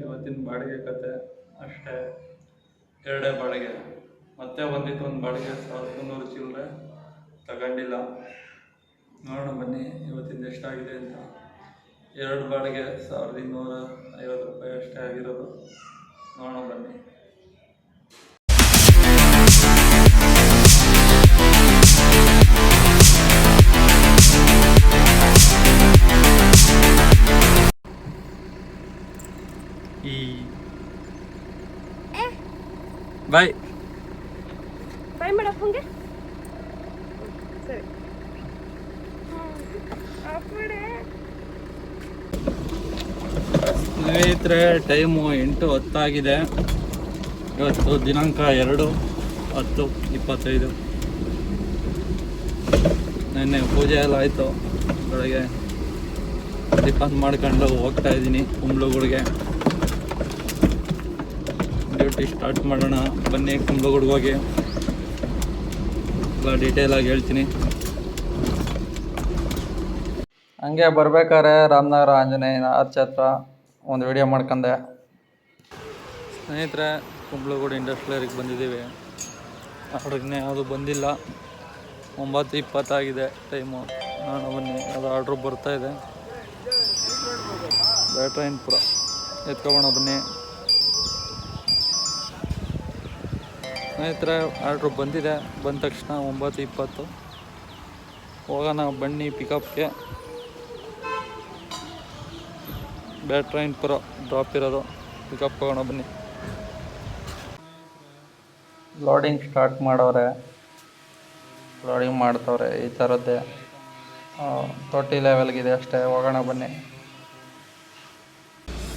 ಇವತ್ತಿನ ಬಾಡಿಗೆ ಕತೆ ಅಷ್ಟೇ. ಎರಡೇ ಬಾಡಿಗೆ. ಮತ್ತೆ ಬಂದಿತ್ತು ಒಂದು ಬಾಡಿಗೆ, ಸಾವಿರದ ಮುನ್ನೂರು ಚಿಲ್ಲರೆ. ತಗೊಂಡಿಲ್ಲ. ನೋಡೋಣ ಬನ್ನಿ, ಇವತ್ತಿಂದ ಎಷ್ಟಾಗಿದೆ ಅಂತ. ಎರಡು ಬಾಡಿಗೆ, ಸಾವಿರದ ಇನ್ನೂರ ಐವತ್ತು ರೂಪಾಯಿ ಅಷ್ಟೇ ಆಗಿರೋದು. ನೋಡೋಣ ಬನ್ನಿ. ಈ ಬಾಯ್. ಬಾಯ್ bye ಸರಿ. ಅಪ್ಪಡೆ ಸ್ನೇಹಿತರೆ ಟೈಮು ಎಂಟು ಹತ್ತಾಗಿದೆ. ಇವತ್ತು ದಿನಾಂಕ ಎರಡು ಹತ್ತು ಇಪ್ಪತ್ತೈದು. ನೆನ್ನೆ ಪೂಜೆ ಎಲ್ಲ ಆಯಿತು. ಬೆಳಗ್ಗೆ ಟಿಫನ್ ಮಾಡ್ಕೊಂಡು ಹೋಗ್ತಾ ಇದ್ದೀನಿ ಕುಂಬ್ಳಗುಡಿಗೆ. ಡ್ಯೂಟಿ ಸ್ಟಾರ್ಟ್ ಮಾಡೋಣ. ಬನ್ನಿ ಕುಂಬ್ಳಗುಡ್ಗೆ ಹೋಗಿ ಎಲ್ಲ ಡೀಟೇಲಾಗಿ ಹೇಳ್ತೀನಿ. ಹಂಗೆ ಬರ್ಬೇಕಾದ್ರೆ ರಾಮನಗರ ಆಂಜನೇಯನ ಆರ್ಚ್ ಹತ್ರ ಒಂದು ವಿಡಿಯೋ ಮಾಡ್ಕೊಂಡೆ. ಸ್ನೇಹಿತರೆ ಕುಂಬ್ಳಗೂಡು ಇಂಡಸ್ಟ್ರಿಯರಿಗೆ ಬಂದಿದ್ದೀವಿ. ಹುಡುಗನೇ ಯಾವುದು ಬಂದಿಲ್ಲ. ಒಂಬತ್ತು ಇಪ್ಪತ್ತಾಗಿದೆ ಟೈಮು ನಾನು ಬನ್ನಿ ಅದು ಆರ್ಡ್ರ್ ಬರ್ತಾ ಇದೆ. ಬ್ಯಾಟ್ರೈನ್ಪುರ ಎತ್ಕೊಬೋಣ ಬನ್ನಿ. ಸ್ನೇಹಿತರೆ ಆರ್ಡ್ರ್ ಬಂದಿದೆ. ಬಂದ ತಕ್ಷಣ ಒಂಬತ್ತು ಇಪ್ಪತ್ತು. ಹೋಗೋಣ ಬನ್ನಿ ಪಿಕಪ್ಗೆ. ಬ್ಯಾಟ್ರೈನ್ಪುರ ಡ್ರಾಪ್ ಇರೋದು. ಪಿಕಪ್ ಹೋಗೋಣ ಬನ್ನಿ. ಲೋಡಿಂಗ್ ಸ್ಟಾರ್ಟ್ ಮಾಡವ್ರೆ ಲೋಡಿಂಗ್ ಮಾಡ್ತವ್ರೆ ಈ ಥರದ್ದೇ. ತೊಟ್ಟಿ ಲೆವೆಲ್ಗಿದೆ ಅಷ್ಟೇ. ಹೋಗೋಣ ಬನ್ನಿ.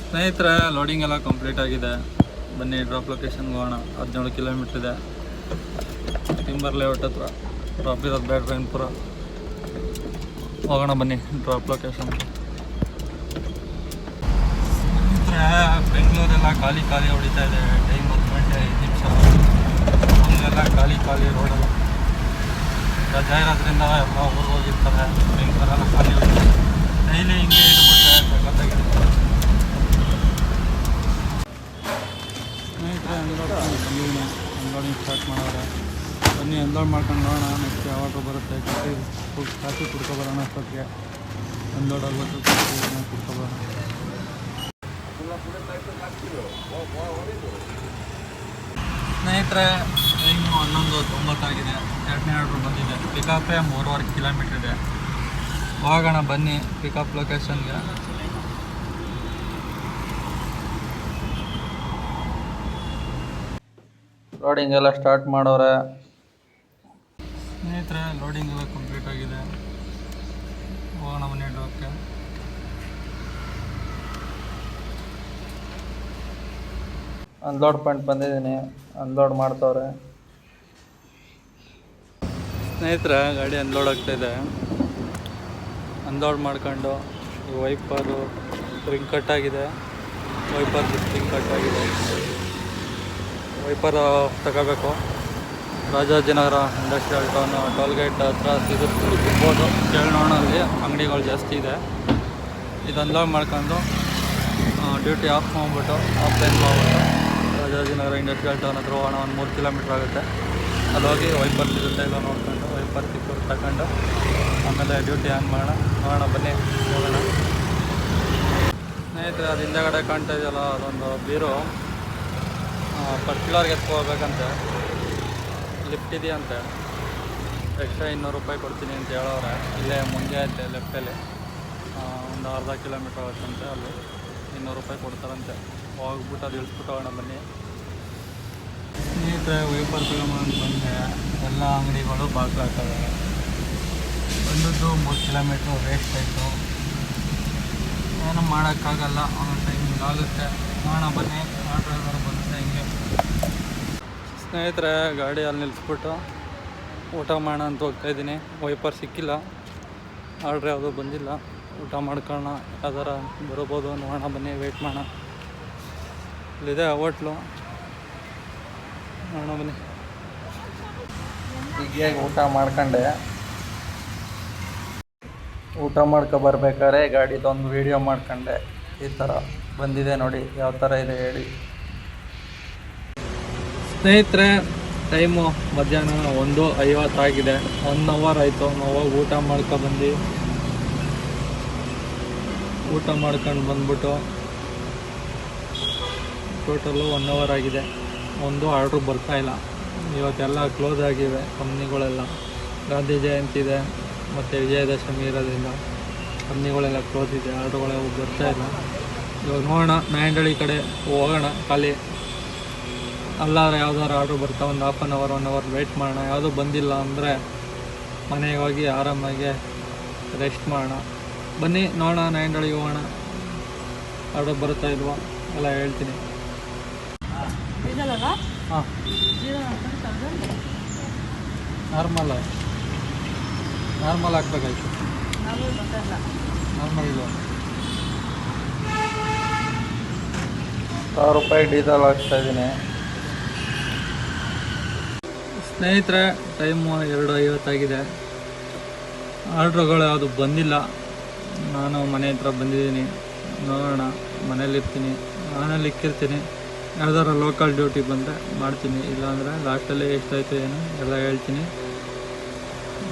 ಸ್ನೇಹಿತರೆ ಲೋಡಿಂಗ್ ಎಲ್ಲ ಕಂಪ್ಲೀಟ್ ಆಗಿದೆ. ಬನ್ನಿ ಡ್ರಾಪ್ ಲೊಕೇಶನ್ಗೆ ಹೋಗೋಣ. ಹದಿನೇಳು ಕಿಲೋಮೀಟ್ರ್ ಇದೆ. ಟಿಂಬರ್ ಲೇಔಟ್ ಹತ್ರ. ಡ್ರಾಪ್ ಇರೋದು ಬ್ಯಾಟ್ರೈನ್ಪುರ ಹೋಗೋಣ ಬನ್ನಿ ಡ್ರಾಪ್ ಲೊಕೇಶನ್ ಬೆಂಗಳೂರೆಲ್ಲ ಖಾಲಿ ಖಾಲಿ ಹೊಡಿತಾ ಇದೆ. ಟೈಮ್ ಹತ್ತು ಗಂಟೆ ಐದು ನಿಮಿಷ. ಅಲ್ಲೆಲ್ಲ ಖಾಲಿ ಖಾಲಿ ರೋಡಲ್ಲ ರಜಾ ಇರೋದ್ರಿಂದ ಎಲ್ಲ ಊರಿಗೆ ಹೋಗಿರ್ತಾರೆ. ಬೆಂಗಳೂರೆಲ್ಲ ಖಾಲಿ ಹೊಡಿತಾರೆ ಡೈಲಿ ಹಿಂಗೆ ಇದ್ಬಿಟ್ರೆ ಸಖತ್ತಾಗಿರುತ್ತೆ ಸ್ನೇಹಿತರೆ ಅನ್ಲೋಡಿಂಗ್ ಸ್ಟಾರ್ಟ್ ಮಾಡೋರೆ ಬನ್ನಿ ಅನ್ಲೋಡ್ ಮಾಡ್ಕೊಂಡು ನೋಡೋಣ ನೆಕ್ಸ್ಟ್ ಯಾವಾಗ ಕಾಫಿ ಕುಡ್- ಕಾಫಿ ಕುಡ್ಕೊಬರೋಣ ಅಷ್ಟೊತ್ತಿಗೆ ಅನ್ಲೋಡ್ ಆಗೋದು ಕಾಫಿ ಕುಡ್ಕೊಬರೋಣ ಸ್ನೇಹಿತರೆ ಟೈಮು ಹನ್ನೊಂದು ತೊಂಬತ್ತಾಗಿದೆ. ಎರಡನೇ ಆರ್ಡ್ರ್ ಬಂದಿದೆ. ಪಿಕಪ್ಪೇ ಮೂರುವರೆ ಕಿಲೋಮೀಟ್ರ್ ಇದೆ. ಹೋಗೋಣ, ಬನ್ನಿ. ಪಿಕಪ್ ಲೊಕೇಶನ್ಗೆ ಲೋಡಿಂಗ್ ಎಲ್ಲ ಸ್ಟಾರ್ಟ್ ಮಾಡೋರೆ. ಸ್ನೇಹಿತರೆ ಲೋಡಿಂಗ್ ಎಲ್ಲ ಕಂಪ್ಲೀಟ್ ಆಗಿದೆ. ಹೋಗೋಣ ಮನೆ ಡೋಕ್ಕೆ ಅನ್ಲೋಡ್ ಪಾಯಿಂಟ್ ಬಂದಿದ್ದೀನಿ. ಅನ್ಲೋಡ್ ಮಾಡ್ತವ್ರೆ. ಸ್ನೇಹಿತರೆ ಗಾಡಿ ಅನ್ಲೋಡ್ ಆಗ್ತಾಯಿದೆ ಅನ್ಲೋಡ್ ಮಾಡ್ಕೊಂಡು ಈ ವೈಪರು ರಿಂಗ್ ಕಟ್ ಆಗಿದೆ. ವೈಪರ್ ಸ್ಪ್ರಿಂಗ್ ಕಟ್ ಆಗಿದೆ. ವೈಪರ್ ತಗೋಬೇಕು. ರಾಜಾಜಿನಗರ ಇಂಡಸ್ಟ್ರಿಯಲ್ ಟೌನ್, ಟೋಲ್ಗೇಟ್ ಹತ್ರ ಸಿಗುತ್ತೆ. ಸಿಗ್ಬೋದು ಕೇಳೋಣಲ್ಲಿ ಅಂಗಡಿಗಳು ಜಾಸ್ತಿ ಇದೆ. ಇದೊಂದು ಮಾಡ್ಕೊಂಡು ಡ್ಯೂಟಿ ಆಫ್ ಮಾಡ್ಬಿಟ್ಟು ಆಫ್ಲೈನ್ ಮಾಡ್ಬಿಟ್ಟು, ರಾಜಾಜಿನಗರ ಇಂಡಸ್ಟ್ರಿಯಲ್ ಟೌನ್ ಹತ್ರ ಹೋಗೋಣ. ಒಂದು ಮೂರು ಕಿಲೋಮೀಟ್ರ್ ಆಗುತ್ತೆ. ಅಲ್ಲಿ ಹೋಗಿ ವೈಪರ್ ಸಿಗುತ್ತೆ. ಇಲ್ಲ ನೋಡ್ಕೊಂಡು ವೈಪರ್ ಸಿಕ್ಕು ತಗೊಂಡು, ಆಮೇಲೆ ಡ್ಯೂಟಿ ಆನ್ ಮಾಡೋಣ. ನೋಡೋಣ, ಬನ್ನಿ. ಹೋಗೋಣ. ಸ್ನೇಹಿತರೆ, ಅದು ಹಿಂದೆಗಡೆ ಕಾಣ್ತಾ ಇದೆಯಲ್ಲ, ಅದೊಂದು ಬೀರು. ಪರ್ಟಿಕ್ಯುಲರ್ಗೆ ಎತ್ಕೋಬೇಕಂತೆ ಲಿಫ್ಟ್ ಇದೆಯಂತೆ. ಎಕ್ಸ್ಟ್ರಾ ಇನ್ನೂರು ರೂಪಾಯಿ ಕೊಡ್ತೀನಿ ಅಂತ ಹೇಳೋರೆ ಇಲ್ಲೇ ಮುಂದೆ ಐತೆ ಲೆಫ್ಟಲ್ಲಿ ಒಂದು ಅರ್ಧ ಕಿಲೋಮೀಟ್ರ್ ಆಗುತ್ತಂತೆ ಅಲ್ಲಿ. ಇನ್ನೂರು ರೂಪಾಯಿ ಕೊಡ್ತಾರಂತೆ. ಹೋಗ್ಬಿಟ್ಟು ಅದು ಇಳಿಸ್ಬಿಟ್ಟು ಹೋಗೋಣ ಬನ್ನಿ. ಸ್ನೇಹಿತರೆ ವೈಪರ್ ಕಿಲೋಮೀಟರ್ ಬಂದರೆ ಎಲ್ಲ ಅಂಗಡಿಗಳು ಬಾಕಿ ಆಗ್ತವೆ. ಬಂದದ್ದು ಮೂರು ಕಿಲೋಮೀಟ್ರ್ ವೇಸ್ಟ್ ಆಯಿತು. ಏನು ಮಾಡೋಕ್ಕಾಗಲ್ಲ. ಒಂದೊಂದು ಟೈಮ್ ಆಗುತ್ತೆ ನೋಡೋಣ ಬನ್ನಿ. ಆ ಡ್ರೈವರ್ ಬಂದರೆ ಹಿಂಗೆ? ಸ್ನೇಹಿತರೆ, ಗಾಡಿ ಅಲ್ಲಿ ನಿಲ್ಲಿಸ್ಬಿಟ್ಟು ಊಟ ಮಾಡೋಣ ಅಂತ ಹೋಗ್ತಾ ಇದ್ದೀನಿ. ವೈಪರ್ ಸಿಕ್ಕಿಲ್ಲ. ಆರ್ಡ್ರ್ ಯಾವುದೂ ಬಂದಿಲ್ಲ. ಊಟ ಮಾಡ್ಕೊಳ್ಳೋಣ, ಯಾವ್ದಾರ ಬರ್ಬೋದು ನೋಡೋಣ, ಬನ್ನಿ ವೆಯ್ಟ್ ಮಾಡೋಣ. ಇಲ್ಲಿದೆ ಹೋಟ್ಲು. ನೋಡೋಣ, ಬನ್ನಿ. ಈಗ ಊಟ ಮಾಡ್ಕೊಂಡೆ. ಊಟ ಮಾಡ್ಕೊ ಬರ್ಬೇಕಾದ್ರೆ ಗಾಡಿದೊಂದು ವೀಡಿಯೋ ಮಾಡ್ಕೊಂಡೆ. ಈ ಥರ ಬಂದಿದೆ ನೋಡಿ, ಯಾವ ಥರ ಇದೆ ಹೇಳಿ. ಸ್ನೇಹಿತರೆ ಟೈಮು ಮಧ್ಯಾಹ್ನ ಒಂದು ಐವತ್ತಾಗಿದೆ. ಒನ್ ಅವರ್ ಆಯಿತು. ನಾವು ಊಟ ಮಾಡ್ಕೊ ಬಂದು ಊಟ ಮಾಡ್ಕೊಂಡು ಬಂದ್ಬಿಟ್ಟು ಟೋಟಲು ಒನ್ ಅವರ್ ಆಗಿದೆ. ಒಂದು ಆರ್ಡ್ರು ಬರ್ತಾ ಇಲ್ಲ. ಇವತ್ತೆಲ್ಲ ಕ್ಲೋಸ್ ಆಗಿವೆ. ಕಂಪ್ನಿಗಳೆಲ್ಲ ಗಾಂಧಿ ಜಯಂತಿ ಇದೆ. ಮತ್ತು ವಿಜಯದಶಮಿ ಇರೋದ್ರಿಂದ ಕಂಪ್ನಿಗಳೆಲ್ಲ ಕ್ಲೋಸ್ ಇದೆ. ಆರ್ಡ್ರುಗಳೆಲ್ಲ ಬರ್ತಾಯಿಲ್ಲ ಇವಾಗ ನೋಡೋಣ. ನಾಯಂಡಳ್ಳಿ ಕಡೆ ಹೋಗೋಣ. ಖಾಲಿ ಅಲ್ಲಾದ್ರೆ ಯಾವ್ದಾದ್ರು ಆರ್ಡ್ರ್ ಬರ್ತಾ ಒಂದು half an hour one hour wait ಮಾಡೋಣ. ಯಾವುದೂ ಬಂದಿಲ್ಲ ಅಂದರೆ ಮನೆಗೆ ಹೋಗಿ ಆರಾಮಾಗಿ ರೆಸ್ಟ್ ಮಾಡೋಣ. ಬನ್ನಿ ನೋಡೋಣ ನಾಯಂಡಳ್ಳಿಗೆ ಹೋಗೋಣ. ಆರ್ಡರ್ ಬರುತ್ತಾ ಇಲ್ವಾ ಎಲ್ಲ ಹೇಳ್ತೀನಿ. ಹಾಂ. ನಾರ್ಮಲ್ ನಾರ್ಮಲ್ ಹಾಕ್ಬೇಕಾಯ್ತು ನಾರ್ಮಲ್ ಇಲ್ಲ. ಸಾವಿರ ರೂಪಾಯಿ ಡೀಸೆಲ್ ಹಾಕ್ತಾ ಇದ್ದೀನಿ. ಸ್ನೇಹಿತರೆ ಟೈಮು ಎರಡು ಐವತ್ತಾಗಿದೆ ಆರ್ಡ್ರುಗಳು ಯಾವುದು ಬಂದಿಲ್ಲ. ನಾನು ಮನೆ ಹತ್ರ ಬಂದಿದ್ದೀನಿ. ನೋಡೋಣ ಮನೇಲಿರ್ತೀನಿ ಮನೇಲಿ ಇಕ್ಕಿರ್ತೀನಿ. ಯಾವ್ದಾರು ಲೋಕಲ್ ಡ್ಯೂಟಿ ಬಂದರೆ ಮಾಡ್ತೀನಿ. ಇಲ್ಲಾಂದರೆ ಲಾಸ್ಟಲ್ಲಿ ಎಷ್ಟಾಯ್ತು ಏನು ಎಲ್ಲ ಹೇಳ್ತೀನಿ.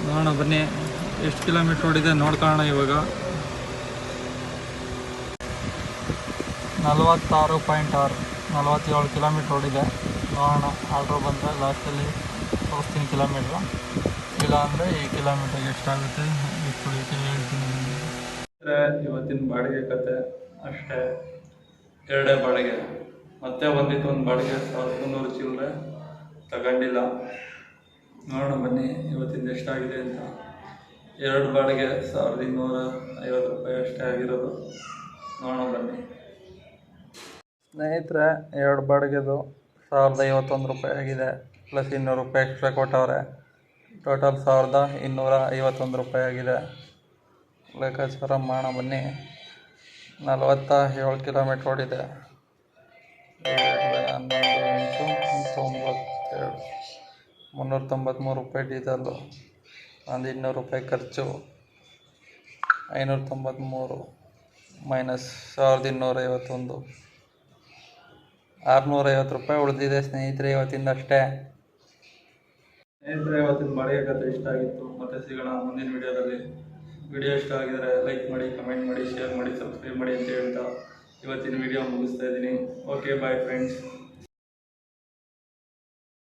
ನೋಡೋಣ, ಬನ್ನಿ. ಎಷ್ಟು ಕಿಲೋಮೀಟ್ರ್ ಓಡಿದೆ ನೋಡ್ಕೊಳ್ಳೋಣ ಇವಾಗ. ನಲವತ್ತಾರು ಪಾಯಿಂಟ್ ಆರು, ನಲವತ್ತೇಳು ಕಿಲೋಮೀಟ್ರ್ ಓಡಿದೆ. ನೋಡೋಣ ಆರ್ಡ್ರ್ ಬಂದರೆ ಲಾಸ್ಟಲ್ಲಿ ತೋರಿಸ್ತೀನಿ ಕಿಲೋಮೀಟ್ರು ಇಲ್ಲ ಅಂದರೆ ಈ ಕಿಲೋಮೀಟ್ರಿಗೆ ಎಷ್ಟಾಗುತ್ತೆ ಎಷ್ಟು ಉಳಿಯುತ್ತೆ ಹೇಳ್ತೀನಿ ಇವತ್ತಿನ ಬಾಡಿಗೆ ಕತೆ ಅಷ್ಟೇ. ಎರಡೇ ಬಾಡಿಗೆ. ಮತ್ತೆ ಬಂದಿತ್ತು ಒಂದು ಬಾಡಿಗೆ ಸಾವಿರದ ಮುನ್ನೂರು ಚಿಲ್ಲರೆ. ತಗೊಂಡಿಲ್ಲ. ನೋಡೋಣ ಬನ್ನಿ ಇವತ್ತಿಂದ ಎಷ್ಟಾಗಿದೆ ಅಂತ. ಎರಡು ಬಾಡಿಗೆ ಸಾವಿರದ ಇನ್ನೂರ ಐವತ್ತು ರೂಪಾಯಿ ಅಷ್ಟೇ ಆಗಿರೋದು. ನೋಡೋಣ ಬನ್ನಿ. ಸ್ನೇಹಿತರೆ, ಎರಡು ಬಾಡಿಗೆದು ಸಾವಿರದ ಐವತ್ತೊಂದು ರೂಪಾಯಿ ಆಗಿದೆ. ಪ್ಲಸ್ ಇನ್ನೂರು ರೂಪಾಯಿ ಎಕ್ಸ್ಟ್ರಾ ಕೊಟ್ಟವ್ರೆ. ಟೋಟಲ್ ಸಾವಿರದ ಇನ್ನೂರ ಐವತ್ತೊಂದು ರೂಪಾಯಿ ಆಗಿದೆ. ಲೆಕ್ಕಾಚಾರ ಮಾಡೋಣ ಬನ್ನಿ. ನಲವತ್ತ ಏಳು ಕಿಲೋಮೀಟ್ರ್ ಓಡಿದೆ. ಹನ್ನೊಂದು ಎಂಟು ತೊಂಬತ್ತೇಳು ಮುನ್ನೂರ ತೊಂಬತ್ತ್ಮೂರು ರೂಪಾಯಿ ಡೀಸಲ್ಲು ಒಂದು ಇನ್ನೂರು ರೂಪಾಯಿ ಖರ್ಚು. ಐನೂರ ತೊಂಬತ್ತ್ಮೂರು ಮೈನಸ್ ಸಾವಿರದ ಇನ್ನೂರ ಐವತ್ತೊಂದು ಆರುನೂರೈವತ್ತು ರೂಪಾಯಿ ಉಳಿದಿದೆ ಸ್ನೇಹಿತರೆ ಇವತ್ತಿಂದ ಅಷ್ಟೇ ಸ್ನೇಹಿತರೆ, ಇವತ್ತಿನ ಬಾಡಿಗೆ ಕಥೆ ಇಷ್ಟ ಆಗಿತ್ತು, ಮತ್ತೆ ಸಿಗೋಣ ಮುಂದಿನ ವಿಡಿಯೋದಲ್ಲಿ. ವಿಡಿಯೋ ಇಷ್ಟ ಆಗಿದ್ರೆ ಲೈಕ್ ಮಾಡಿ, ಕಮೆಂಟ್ ಮಾಡಿ, ಶೇರ್ ಮಾಡಿ, ಸಬ್ಸ್ಕ್ರೈಬ್ ಮಾಡಿ ಅಂತ ಹೇಳ್ತಾ ಇವತ್ತಿನ ವಿಡಿಯೋ ಮುಗಿಸ್ತಾ ಇದ್ದೀನಿ. Okay bye friends